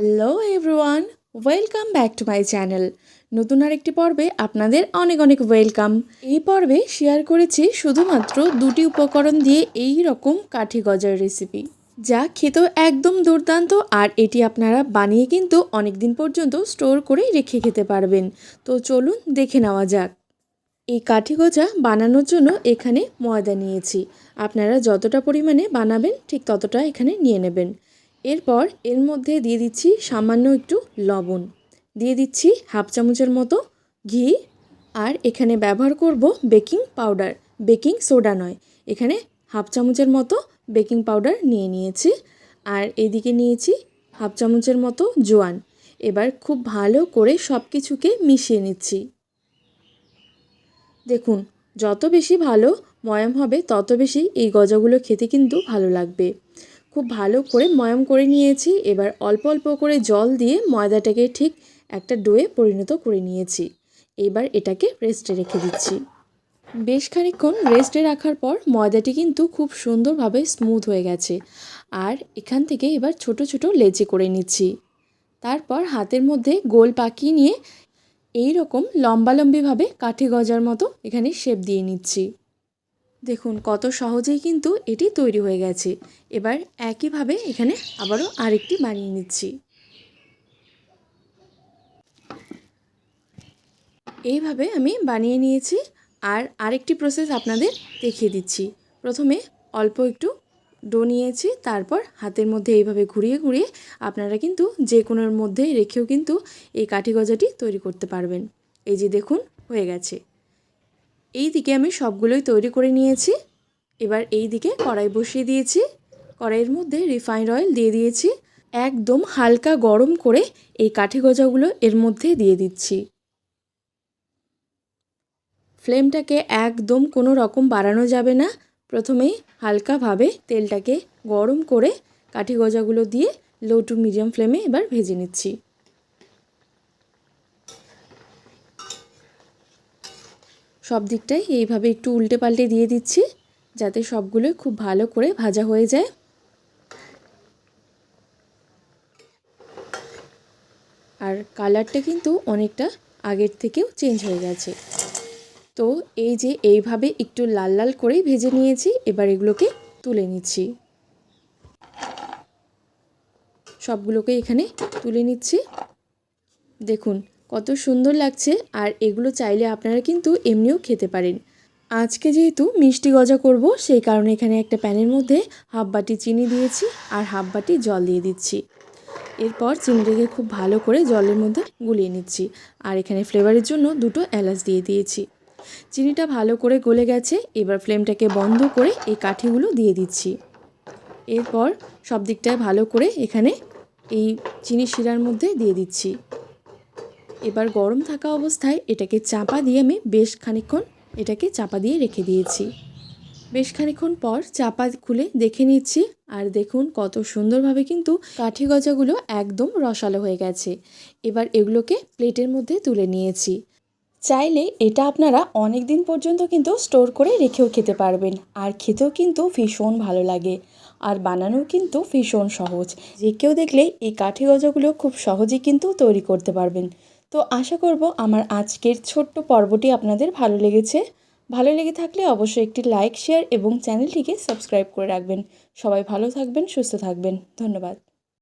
Hello everyone welcome back to my channel নতুন আরেকটি পর্বে আপনাদের অনেক অনেক ওয়েলকাম এই পর্বে শেয়ার করেছি শুধুমাত্র দুটি উপকরণ দিয়ে এই রকম কাঠি গজার রেসিপি যা খেতেও একদম দুর্দান্ত আর এটি আপনারা বানিয়ে কিন্তু অনেক দিন পর্যন্ত স্টোর করে রেখে খেতে পারবেন। তো চলুন দেখে নেওয়া যাক। এই কাঠি গজা বানানোর জন্য এখানে ময়দা নিয়েছি। আপনারা যতটা পরিমাণে বানাবেন ঠিক ততটা এখানে নিয়ে নেবেন। এরপর এর মধ্যে দিয়ে দিচ্ছি সামান্য একটু লবণ। দিয়ে দিচ্ছি হাফ চামচের মতো ঘি আর এখানে ব্যবহার করব বেকিং পাউডার, বেকিং সোডা নয়। এখানে হাফ চামচের মতো বেকিং পাউডার নিয়ে নিয়েছি আর এদিকে নিয়েছি হাফ চামচের মতো জোয়ান। এবার খুব ভালো করে সব কিছুকে মিশিয়ে নিচ্ছি। দেখুন, যত বেশি ভালো ময়াম হবে, তত বেশি এই গজাগুলো খেতে কিন্তু ভালো লাগবে। খুব ভালো করে ময়াম করে নিয়েছি। এবার অল্প অল্প করে জল দিয়ে ময়দাটাকে ঠিক একটা ডোয়ে পরিণত করে নিয়েছি। এবার এটাকে রেস্টে রেখে দিচ্ছি। বেশ খানিক্ষণ রেস্টে রাখার পর ময়দাটি কিন্তু খুব সুন্দরভাবে স্মুথ হয়ে গেছে। আর এখান থেকে এবার ছোট ছোট লেচি করে নিচ্ছি। তারপর হাতের মধ্যে গোল পাকিয়ে নিয়ে এই রকম লম্বালম্বিভাবে কাঠি গজার মতো এখানে শেপ দিয়ে নিচ্ছি। দেখুন, কত সহজেই কিন্তু এটি তৈরি হয়ে গেছে। এবার একইভাবে এখানে আবারও আরেকটি বানিয়ে নিচ্ছি। এইভাবে আমি বানিয়ে নিয়েছি আর আরেকটি প্রসেস আপনাদের দেখিয়ে দিচ্ছি। প্রথমে অল্প একটু ডো নিয়েছি, তারপর হাতের মধ্যে এইভাবে ঘুরিয়ে ঘুরিয়ে আপনারা কিন্তু যে কোনোর মধ্যে রেখেও কিন্তু এই কাঠি গজাটি তৈরি করতে পারবেন। এই যে দেখুন, হয়ে গেছে। এই দিকে আমি সবগুলোই তৈরি করে নিয়েছি। এবার এই দিকে কড়াই বসিয়ে দিয়েছি। কড়াইয়ের মধ্যে রিফাইন্ড অয়েল দিয়ে দিয়েছি। একদম হালকা গরম করে এই কাঠি গজাগুলো এর মধ্যে দিয়ে দিচ্ছি। ফ্লেমটাকে একদম কোনো রকম বাড়ানো যাবে না। প্রথমেই হালকাভাবে তেলটাকে গরম করে কাঠি গজাগুলো দিয়ে লো টু মিডিয়াম ফ্লেমে এবার ভেজে নিচ্ছি। সব দিকটাই এইভাবে একটু উল্টে পাল্টে দিয়ে দিচ্ছি, যাতে সবগুলো খুব ভালো করে ভাজা হয়ে যায়। আর কালারটা কিন্তু অনেকটা আগের থেকেও চেঞ্জ হয়ে গেছে। তো এই যে এইভাবে একটু লাল লাল করেই ভেজে নিয়েছি, এবার এগুলোকে তুলে নিচ্ছি। সবগুলোকে এখানে তুলে নিচ্ছি। দেখুন কত সুন্দর লাগছে। আর এগুলো চাইলে আপনারা কিন্তু এমনিও খেতে পারেন। আজকে যেহেতু মিষ্টি গজা করব, সেই কারণে এখানে একটা প্যানের মধ্যে হাফ বাটি চিনি দিয়েছি আর হাফ বাটি জল দিয়ে দিচ্ছি। এরপর চিনিটাকে খুব ভালো করে জলের মধ্যে গুলিয়ে নিচ্ছি আর এখানে ফ্লেভারের জন্য দুটো এলাচ দিয়ে দিয়েছি। চিনিটা ভালো করে গলে গেছে, এবার ফ্লেমটাকে বন্ধ করে এই কাঠিগুলো দিয়ে দিচ্ছি। এরপর সব দিকটায় ভালো করে এখানে এই চিনি শিরার মধ্যে দিয়ে দিচ্ছি। এবার গরম থাকা অবস্থায় এটাকে চাপা দিয়ে আমি বেশ খানিক্ষণ এটাকে চাপা দিয়ে রেখে দিয়েছি। বেশ খানিক্ষণ পর চাপা খুলে দেখে নিচ্ছি আর দেখুন কত সুন্দরভাবে কিন্তু কাঠি গজাগুলো একদম রসালো হয়ে গেছে। এবার এগুলোকে প্লেটের মধ্যে তুলে নিয়েছি। চাইলে এটা আপনারা অনেক দিন পর্যন্ত কিন্তু স্টোর করে রেখেও খেতে পারবেন। আর খেতেও কিন্তু ভীষণ ভালো লাগে। আর বানানোও কিন্তু ভীষণ সহজ। যে কেউ দেখলে এই কাঠি গজাগুলো খুব সহজেই কিন্তু তৈরি করতে পারবেন। তো আশা করব আমার আজকের ছোট্ট পর্বটি আপনাদের ভালো লেগেছে। ভালো লেগে থাকলে অবশ্যই একটি লাইক, শেয়ার এবং চ্যানেলটিকে সাবস্ক্রাইব করে রাখবেন। সবাই ভালো থাকবেন, সুস্থ থাকবেন। ধন্যবাদ।